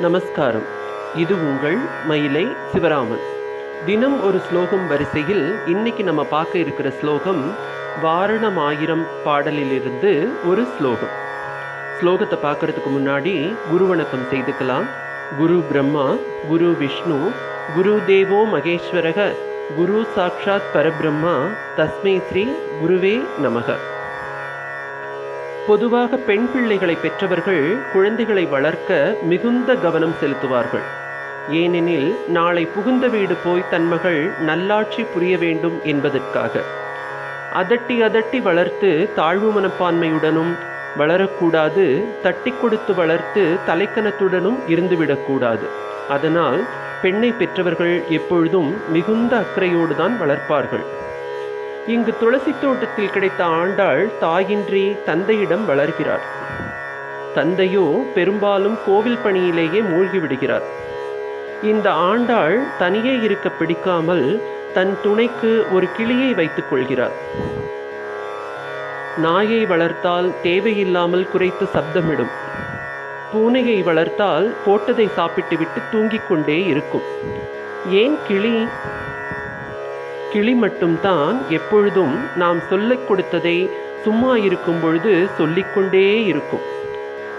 நமஸ்காரம். இது உங்கள் மயிலை சிவராமன். தினம் ஒரு ஸ்லோகம் வரிசையில் இன்னைக்கு நம்ம பார்க்க இருக்கிற ஸ்லோகம் வாரணமாயிரம் பாடலிலிருந்து ஒரு ஸ்லோகம். ஸ்லோகத்தை பார்க்கறதுக்கு முன்னாடி குரு வணக்கம் செய்துக்கலாம். குரு பிரம்மா குரு விஷ்ணு குரு தேவோ மகேஸ்வரக குரு சாக்ஷாத் பரபிரம்மா தஸ்மை ஸ்ரீ குருவே நமக. பொதுவாக பெண் பிள்ளைகளை பெற்றவர்கள் குழந்தைகளை வளர்க்க மிகுந்த கவனம் செலுத்துவார்கள். ஏனெனில் நாளை புகுந்த வீடு போய் தன் மகள் நல்லாட்சி புரிய வேண்டும் என்பதற்காக. அதட்டி அதட்டி வளர்த்து தாழ்வு மனப்பான்மையுடனும் வளரக்கூடாது தட்டி கொடுத்து வளர்த்து தலைக்கணத்துடனும் இருந்துவிடக்கூடாது. அதனால் பெண்ணை பெற்றவர்கள் எப்பொழுதும் மிகுந்த அக்கறையோடு தான் வளர்ப்பார்கள். இங்கு துளசி தோட்டத்தில் கிடைத்த ஆண்டாள் தாயின்றி தந்தையிடம் வளர்கிறார். தந்தையோ பெரும்பாலும் கோவில் பணியிலேயே மூழ்கி விடுகிறார் இந்த ஆண்டாள் தனியே இருக்க பிடிக்காமல் தன் துணைக்கு ஒரு கிளியை வைத்துக் கொள்கிறார். நாயை வளர்த்தால் தேவையில்லாமல் குறைத்து சப்தமிடும். பூனையை வளர்த்தால் போட்டதை சாப்பிட்டுவிட்டு தூங்கிக் கொண்டே இருக்கும். ஏன் கிளி? கிளி மட்டும்தான் எப்பொழுதும் நாம் சொல்லிக் கொடுத்ததை சும்மா இருக்கும் பொழுது சொல்லிக்கொண்டே இருக்கும்.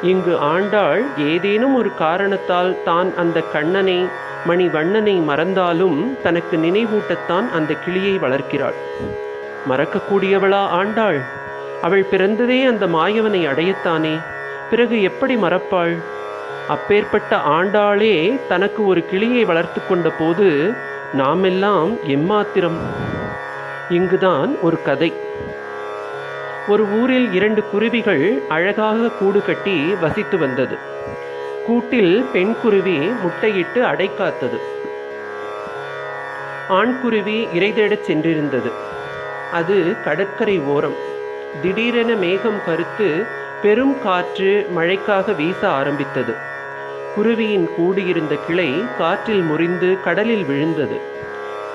இங்கு ஆண்டாள் ஏதேனும் ஒரு காரணத்தால் தான் அந்த கண்ணனை மணி வண்ணனை மறந்தாலும் தனக்கு நினைவூட்டத்தான் அந்த கிளியை வளர்க்கிறாள். மறக்கக்கூடியவளா ஆண்டாள்? அவள் பிறந்ததே அந்த மாயவனை அடையத்தானே? பிறகு எப்படி மறப்பாள்? அப்பேற்பட்ட ஆண்டாளே தனக்கு ஒரு கிளியை வளர்த்து கொண்ட போது நாமெல்லாம் எம்மாத்திரம். இங்குதான் ஒரு கதை. ஒரு ஊரில் இரண்டு குருவிகள் அழகாக கூடு கட்டி வசித்து வந்தது. கூட்டில் பெண் குருவி முட்டையிட்டு அடை காத்தது. ஆண் குருவி இறைதேடச் சென்றிருந்தது. அது கடற்கரை ஓரம். திடீரென மேகம் கருத்து பெரும் காற்று மழைக்காக வீச ஆரம்பித்தது. குருவியின் கூடியிருந்த கிளை காற்றில் முறிந்து கடலில் விழுந்தது.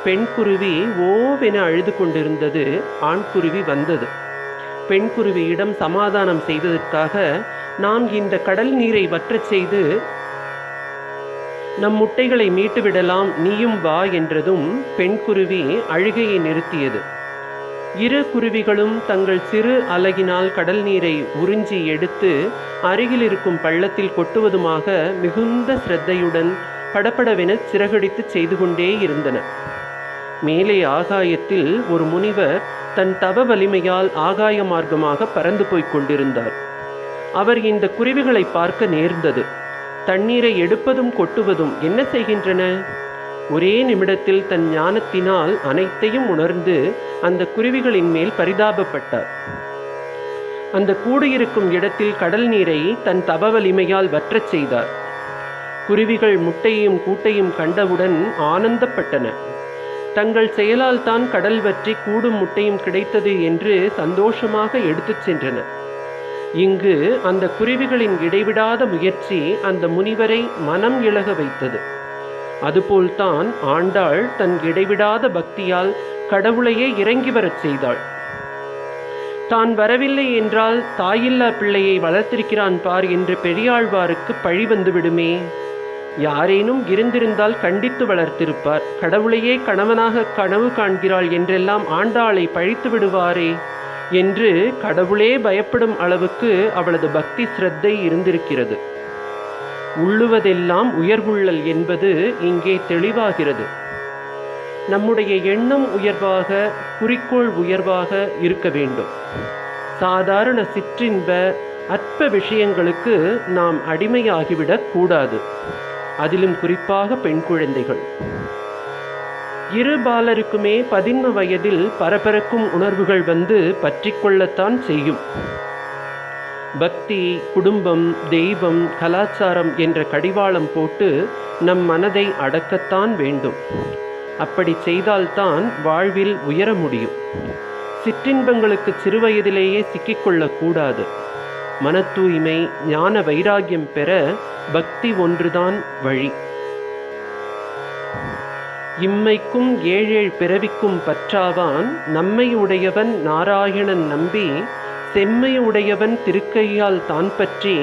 பெண் குருவி ஓவென அழுது கொண்டிருந்தது. ஆண் குருவி வந்தது. பெண் குருவியிடம் சமாதானம் செய்வதற்காக நாம் இந்த கடல் நீரை வற்றச் செய்து நம் முட்டைகளை மீட்டுவிடலாம் நீயும் வா என்றதும் பெண் குருவி அழுகையை நிறுத்தியது. இரு குருவிகளும் தங்கள் சிறு அலகினால் கடல் நீரை உறிஞ்சி எடுத்து அருகில் இருக்கும் பள்ளத்தில் கொட்டுவதுமாக மிகுந்த சிரத்தையுடன் படப்படவென சிறகடித்து செய்து கொண்டே இருந்தன. மேலே ஆகாயத்தில் ஒரு முனிவர் தன் தவ வலிமையால் ஆகாய மார்க்கமாக பறந்து போய்க் கொண்டிருந்தார். அவர் இந்த குருவிகளை பார்க்க நேர்ந்தது. தண்ணீரை எடுப்பதும் கொட்டுவதும் என்ன செய்கின்றன? ஒரே நிமிடத்தில் தன் ஞானத்தினால் அனைத்தையும் உணர்ந்து அந்த குருவிகளின் மேல் பரிதாபப்பட்டார். அந்த கூடியிருக்கும் இடத்தில் கடல் நீரை தன் தப வலிமையால் வற்றச் செய்தார். குருவிகள் முட்டையும் கூட்டையும் கண்டவுடன் ஆனந்தப்பட்டன. தங்கள் செயலால் தான் கடல் வற்றி கூடும் முட்டையும் கிடைத்தது என்று சந்தோஷமாக எடுத்துச் சென்றன. இங்கு அந்த குருவிகளின் இடைவிடாத முயற்சி அந்த முனிவரை மனம் இழக வைத்தது. அதுபோல்தான் ஆண்டாள் தன் இடைவிடாத பக்தியால் கடவுளையே இறங்கி வரச் செய்தாள். தான் வரவில்லை என்றால் தாயில்லா பிள்ளையை வளர்த்திருக்கிறான் பார் என்று பெரியாழ்வாருக்கு பழி வந்துவிடுமே. யாரேனும் இருந்திருந்தால் கண்டித்து வளர்த்திருப்பார். கடவுளையே கணவனாக கனவு காண்கிறாள் என்றெல்லாம் ஆண்டாளை பழித்து விடுவாரே என்று கடவுளே பயப்படும் அளவுக்கு அவளது பக்தி சிரத்தை இருந்திருக்கிறது. உள்ளுவதெல்லாம் உயர்வுள்ளல் என்பது இங்கே தெளிவாகிறது. நம்முடைய எண்ணம் உயர்வாக குறிக்கோள் உயர்வாக இருக்க வேண்டும். சாதாரண சிற்றின்ப அற்ப விஷயங்களுக்கு நாம் அடிமையாகிவிடக் கூடாது. அதிலும் குறிப்பாக பெண் குழந்தைகள். இரு பாலருக்குமே பதின்ம வயதில் பரபரக்கும் உணர்வுகள் வந்து பற்றிக்கொள்ளத்தான் செய்யும். பக்தி குடும்பம் தெய்வம் கலாச்சாரம் என்ற கடிவாளம் போட்டு நம் மனதை அடக்கத்தான் வேண்டும். அப்படி செய்தால்தான் வாழ்வில் உயர முடியும். சிற்றின்பங்களுக்கு சிறுவயதிலேயே சிக்கிக்கொள்ளக்கூடாது. மன தூய்மை ஞான வைராகியம் பெற பக்தி ஒன்றுதான் வழி. இம்மைக்கும் ஏழேழ் பிறவிக்கும் பற்றாவான் நம்மை உடையவன் நாராயணன் நம்பி செம்மை உடையவன் திருக்கையால் தான் பற்றி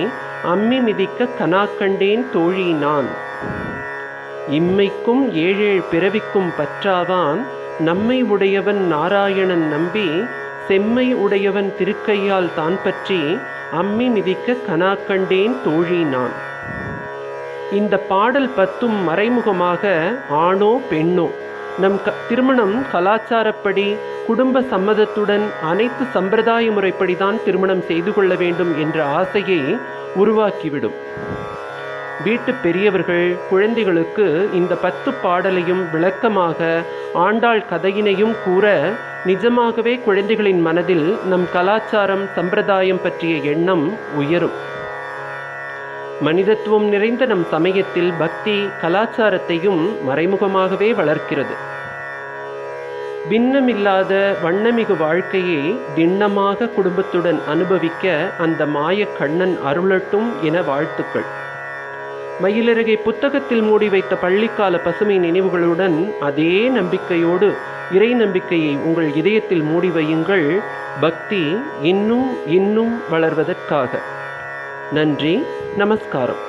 அம்மி மிதிக்க கனாக்கண்டேன் தோழி நான். இம்மைக்கும் ஏழேழ் பிறவிக்கும் பற்றாவான் நம்மை உடையவன் நாராயணன் நம்பி செம்மை உடையவன் திருக்கையால் தான் பற்றி அம்மி மிதிக்க கனாக்கண்டேன் தோழி நான். இந்த பாடல் பத்தும் மறைமுகமாக ஆணோ பெண்ணோ நம் க திருமணம் கலாச்சாரப்படி குடும்ப சம்மதத்துடன் அனைத்து சம்பிரதாய முறைப்படி தான் திருமணம் செய்து கொள்ள வேண்டும் என்ற ஆசையை உருவாக்கிவிடும். வீட்டு பெரியவர்கள் குழந்தைகளுக்கு இந்த பத்து பாடலையும் விளக்கமாக ஆண்டாள் கதையினையும் கூற நிஜமாகவே குழந்தைகளின் மனதில் நம் கலாச்சாரம் சம்பிரதாயம் பற்றிய எண்ணம் உயரும். மனிதத்துவம் நிறைந்த நம் சமயத்தில் பக்தி கலாச்சாரத்தையும் மறைமுகமாகவே வளர்க்கிறது. பின்னமில்லாத வண்ணமிகு வாழ்க்கையை திண்ணமாக குடும்பத்துடன் அனுபவிக்க அந்த மாயக் கண்ணன் அருளட்டும் என வாழ்த்துக்கள். மயிலிறகை புத்தகத்தில் மூடி வைத்த பள்ளிக்கால பசுமை நினைவுகளுடன் அதே நம்பிக்கையோடு இறை நம்பிக்கையை உங்கள் இதயத்தில் மூடி வையுங்கள். பக்தி இன்னும் இன்னும் வளர்வதற்காக. நன்றி. நமஸ்காரம்